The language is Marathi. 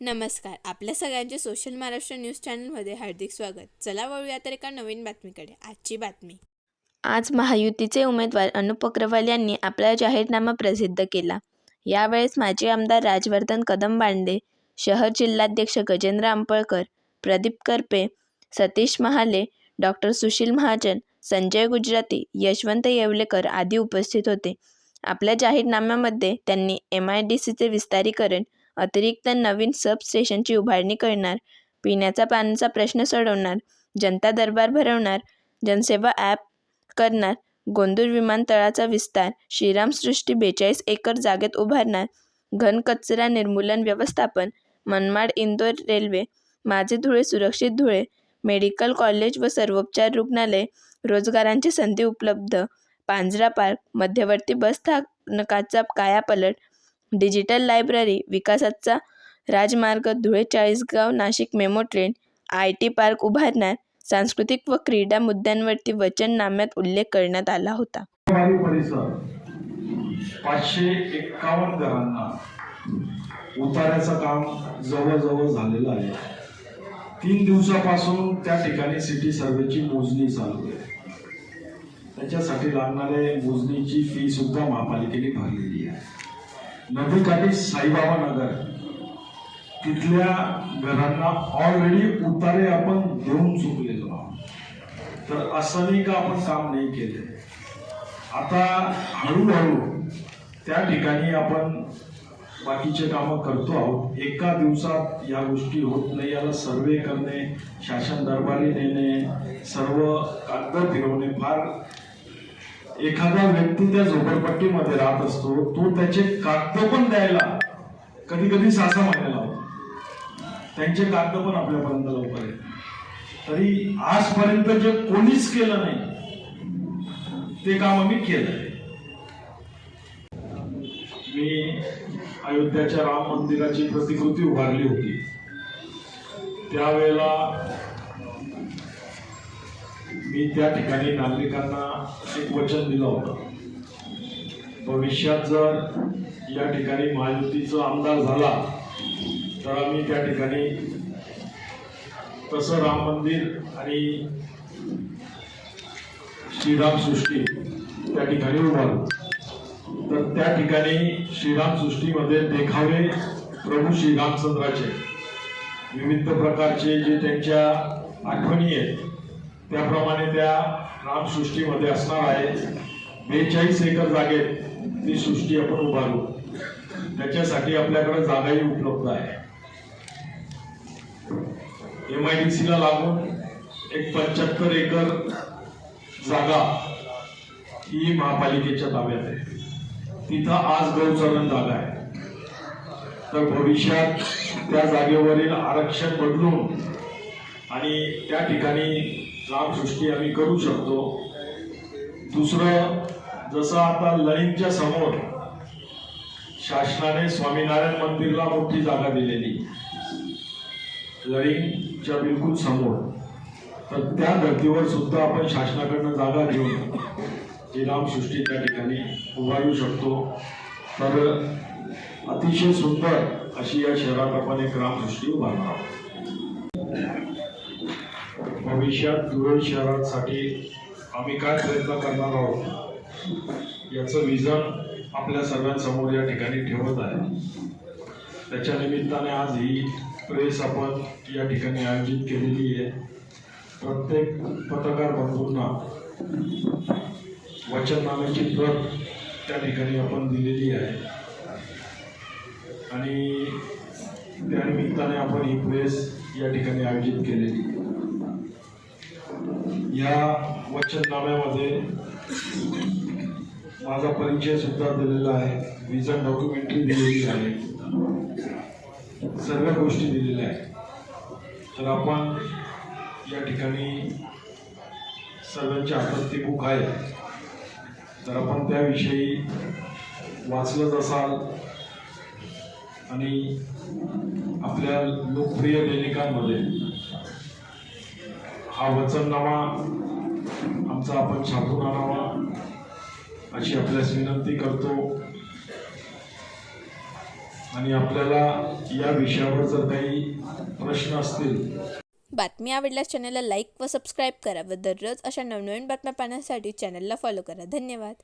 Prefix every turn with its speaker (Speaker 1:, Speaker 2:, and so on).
Speaker 1: नमस्कार. आपल्या सगळ्यांचे सोशल महाराष्ट्र न्यूज चॅनलमध्ये हार्दिक स्वागत. चला वळूया तर एका नवीन बातमीकडे. आजची बातमी.
Speaker 2: आज महायुतीचे उमेदवार अनुप अग्रवाल यांनी आपला जाहीरनामा प्रसिद्ध केला. यावेळेस माजी आमदार राजवर्धन कदमबांडे शहर जिल्हाध्यक्ष गजेंद्र आंपळकर प्रदीप करपे सतीश महाले डॉक्टर सुशील महाजन संजय गुजराती यशवंत येवलेकर आदी उपस्थित होते. आपल्या जाहीरनाम्यामध्ये त्यांनी एम आय डी सीचे विस्तारीकरण अतिरिक्त नवीन सब स्टेशनची उभारणी करणार. पिण्याचा पाण्याचा प्रश्न सोडवणार. जनता दरबार भरवणार. जनसेवा ॲप करणार. गोंदूर विमानतळाचा विस्तार. श्रीरामसृष्टी बेचाळीस एकर जागेत उभारणार. घनकचरा निर्मूलन व्यवस्थापन. मनमाड इंदोर रेल्वे. माझे धुळे सुरक्षित धुळे. मेडिकल कॉलेज व सर्वोपचार रुग्णालय. रोजगारांची संधी उपलब्ध. पांजरा पार्क. मध्यवर्ती बस स्थानकाचा कायापलट. डिजिटल लायब्ररी विकासाचा राजमार्ग Dhule Chalisgaon Nashik memo train I T park उभारणार सांस्कृतिक व क्रीडा मुद्द्यांवरती वचननाम्यात उल्लेख करण्यात आला होता.
Speaker 3: पाचशे एक्कावन्न घरांना उतार्याचं काम जवळजवळ झालेलं आहे. तीन दिवसापासून त्या ठिकाणी सिटी सर्वेची मोजणी चालू आहे. त्याच्यासाठी लागणारे मोजणीची फी सुद्धा महापालिकेने भरलेली आहे. नदीकाठी साईबाबा नगर. तिथल्या घरांना ऑलरेडी उतारे आपण देऊन चुकलेलो आहोत. तर असं नाही का आपण काम नाही केले? आता हळूहळू त्या ठिकाणी आपण बाकीचे कामं करतो आहोत. एका दिवसात या गोष्टी होत नाही. याला सर्वे करणे शासन दरबारी नेणे सर्व कागद फिरवणे फार एखादा व्यक्ती त्या झोपडपट्टीमध्ये राहत असतो तो त्याचे कागद पण द्यायला कधी कधी सासा महिन्याला होतो त्यांचे कागद पण आपल्यापर्यंत लवकर येत तरी आजपर्यंत जे कोणीच केलं नाही ते काम आम्ही केलंय. मी अयोध्याच्या राम मंदिराची प्रतिकृती उभारली होती. त्यावेळेला मी त्या ठिकाणी नागरिकांना एक वचन दिलं होतं. भविष्यात जर या ठिकाणी महायुतीचा आमदार झाला तर आम्ही त्या ठिकाणी तसं राम मंदिर आणि श्रीराम सृष्टी त्या ठिकाणी उभारू. तर त्या ठिकाणी श्रीराम सृष्टीमध्ये देखावे प्रभू श्रीरामचंद्राचे. विविध प्रकारचे जे त्यांच्या आठवणी आहेत त्याप्रमाणे त्या रामसृष्टीमध्ये असणार आहे. बेचाळीस एकर जागेत ती सृष्टी आपण उभारू. त्याच्यासाठी आपल्याकडे जागाही उपलब्ध आहे. एम आय डी सीला लागून एक पंच्याहत्तर एकर जागा ही महापालिकेच्या ताब्यात आहे. तिथं आज गौचरण जागा आहे. तर भविष्यात त्या जागेवरील आरक्षण बदलून आणि त्या ठिकाणी रामसृष्टी आम्ही करू शकतो. दुसरं जसं आता लईनच्या समोर शासनाने स्वामीनारायण मंदिरला मोठी जागा दिलेली. लळींच्या बिलकुल समोर. तर त्या धर्तीवर सुद्धा आपण शासनाकडनं जागा घेऊन ही रामसृष्टी त्या ठिकाणी उभारू शकतो. तर अतिशय सुंदर अशी या शहरात आपण एक रामसृष्टी उभारणार आहोत. भविष्यात धुळे शहरासाठी आम्ही काय प्रयत्न करणार आहोत याचं विजन आपल्या सगळ्यांसमोर या ठिकाणी ठेवत आहे. त्याच्या निमित्ताने आज ही प्रेस आपण या ठिकाणी आयोजित केलेली आहे. प्रत्येक पत्रकार बंधूंना वचननाम्याची प्रत त्या ठिकाणी आपण दिलेली आहे. आणि त्यानिमित्ताने आपण ही प्रेस या ठिकाणी आयोजित केलेली आहे. या वचननाम्यामध्ये माझा परिचय सुद्धा दिलेला आहे. विजन डॉक्युमेंटरी दिलेली आहे. सर्व गोष्टी दिलेल्या आहेत. तर आपण या ठिकाणी सर्वांच्या आपत्ती बुक आहे. तर आपण त्याविषयी वाचलंच असाल. आणि आपल्या लोकप्रिय दैनिकांमध्ये हा वचननामा आमचा आपण छापून आणावा अशी आपल्यास विनंती करतो. आणि आपल्याला या विषयावर जर काही प्रश्न असतील.
Speaker 1: बातमी आवडल्यास चॅनलला लाईक व सबस्क्राईब करा व दररोज अशा नवनवीन बातम्या पाहण्यासाठी चॅनलला फॉलो करा. धन्यवाद.